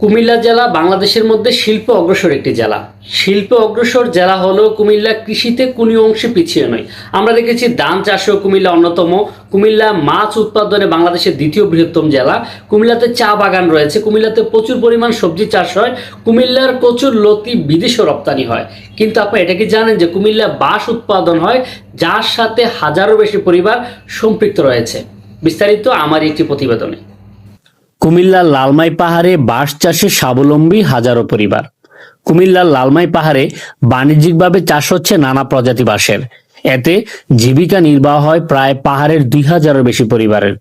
কুমিল্লা জেলা বাংলাদেশের মধ্যে শিল্প অগ্রসর একটি জেলা। শিল্প অগ্রসর জেলা হলেও কুমিল্লা কৃষিতে কোনো অংশে পিছিয়ে নয়। আমরা দেখেছি ধান চাষেও কুমিল্লা অন্যতম। কুমিল্লা মাছ উৎপাদনে বাংলাদেশের দ্বিতীয় বৃহত্তম জেলা। কুমিল্লাতে চা বাগান রয়েছে। কুমিল্লাতে প্রচুর পরিমাণ সবজি চাষ হয়। কুমিল্লার প্রচুর লতি বিদেশেও রপ্তানি হয়। কিন্তু আপনি এটা কি জানেন যে কুমিল্লা বাঁশ উৎপাদন হয়, যার সাথে হাজারো বেশি পরিবার সম্পৃক্ত রয়েছে? বিস্তারিত আমার একটি প্রতিবেদনে। কুমিল্লার লালমাই পাহাড়ে বাঁশ চাষে স্বাবলম্বী হাজারো পরিবার। কুমিল্লার লালমাই পাহাড়ে বাণিজ্যিকভাবে চাষ হচ্ছে নানা প্রজাতি বাঁশের এতে জীবিকা নির্বাহ হয় প্রায় পাহাড়ের দুই হাজারের বেশি পরিবারের।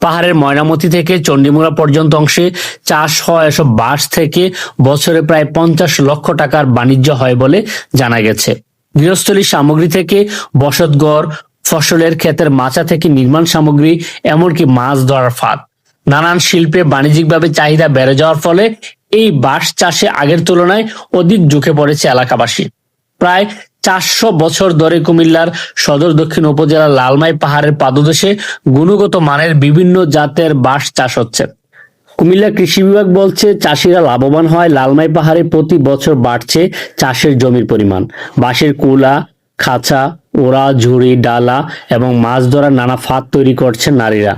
পাহাড়ের ময়নামতি থেকে চণ্ডীমুড়া পর্যন্ত অংশে চাষ হয় এসব বাঁশ থেকে বছরে প্রায় পঞ্চাশ লক্ষ টাকার বাণিজ্য হয় বলে জানা গেছে। গৃহস্থলী সামগ্রী থেকে বসতঘর, ফসলের ক্ষেতের মাচা থেকে নির্মাণ সামগ্রী, এমনকি মাছ ধরার ফাঁদ। নানান শিল্পে বাণিজ্যিকভাবে চাহিদা বেড়ে যাওয়ার ফলে এই বাঁশ চাষে আগের তুলনায় অধিক ঝুঁকে পড়েছে এলাকাবাসী। প্রায় চারশো বছর ধরে কুমিল্লার সদর দক্ষিণ উপজেলার লালমাই পাহাড়ের পাদদেশে গুণগত মানের বিভিন্ন জাতের বাঁশ চাষ হচ্ছে। কুমিল্লা কৃষি বিভাগ বলছে, চাষিরা লাভবান হয় লালমাই পাহাড়ে প্রতি বছর বাড়ছে চাষের জমির পরিমাণ। বাঁশের কুলা, খাঁচা, ওড়া, ঝুড়ি, ডালা এবং মাছ ধরার নানা ফাঁদ তৈরি করছেন নারীরা।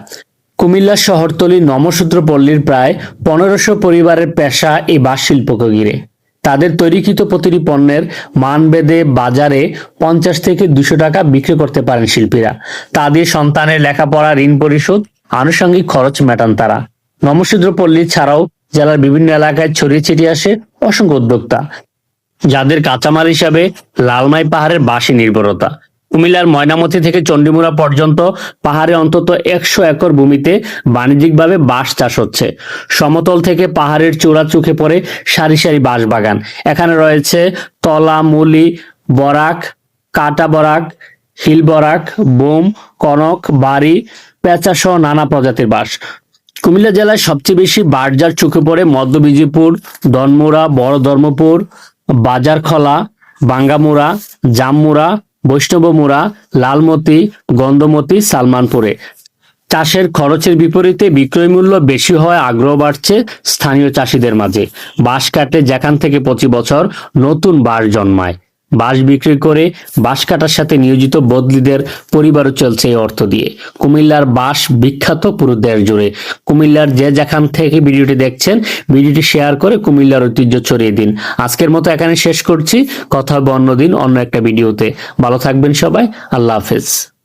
কুমিল্লা শহরতলি নমসূত্র পল্লীর প্রায় পনেরোশো পরিবারের পেশা এই বাঁশ শিল্পকে ঘিরে তাদের তৈরিকৃত প্রতিটি পণ্যের মান বেঁধে বাজারে পঞ্চাশ থেকে দুশো টাকা বিক্রি করতে পারেন শিল্পীরা। তা দিয়ে সন্তানের লেখাপড়া, ঋণ পরিশোধ, আনুষঙ্গিক খরচ মেটান তারা। নমসূদ্র পল্লী ছাড়াও জেলার বিভিন্ন এলাকায় ছড়িয়ে ছিটিয়ে আসে অসংখ্য উদ্যোক্তা, যাদের কাঁচামাল হিসাবে লালমাই পাহাড়ের বাসি নির্ভরতা কুমিল্লার ময়নামতি থেকে চণ্ডীমুড়া পর্যন্ত পাহাড়ে অন্তত একশো একর ভূমিতে বাণিজ্যিকভাবে বাঁশ চাষ হচ্ছে। সমতল থেকে পাহাড়ের চূড়া চোখে পড়ে সারি সারি বাঁশ বাগান। এখানে রয়েছে তলা, মুলি, বরাক, কাটা বরাক, হিল বরাক, বোম, কনক, বাড়ি, পেঁচা সহ নানা প্রজাতির বাঁশ। কুমিল্লা জেলায় সবচেয়ে বেশি বারজার চোখে পড়ে মধ্য বিজিপুর দনমুড়া বড় ধর্মপুর, বাজারখলা, বাঙ্গামুড়া, জামমুড়া বৈষ্ণবমুড়া লালমতি, গন্ধমতি, সালমানপুরে। চাষের খরচের বিপরীতে বিক্রয় মূল্য বেশি হয় আগ্রহ বাড়ছে স্থানীয় চাষিদের মাঝে। বাঁশ কাটে যেখান থেকে প্রতি বছর নতুন বাঁশ জন্মায়। বাঁশ বিক্রি করে বাঁশ কাটার সাথে নিয়োজিত বদলিদের পরিবারও চলছে এই অর্থ দিয়ে। কুমিল্লার বাঁশ বিখ্যাত পুরো দেশ জুড়ে। কুমিল্লার যে যেখান থেকে ভিডিওটি দেখছেন, ভিডিওটি শেয়ার করে কুমিল্লার ঐতিহ্য ছড়িয়ে দিন। আজকের মতো এখানে শেষ করছি। কথা হবে অন্যদিন অন্য একটা ভিডিওতে। ভালো থাকবেন সবাই। আল্লাহ হাফেজ।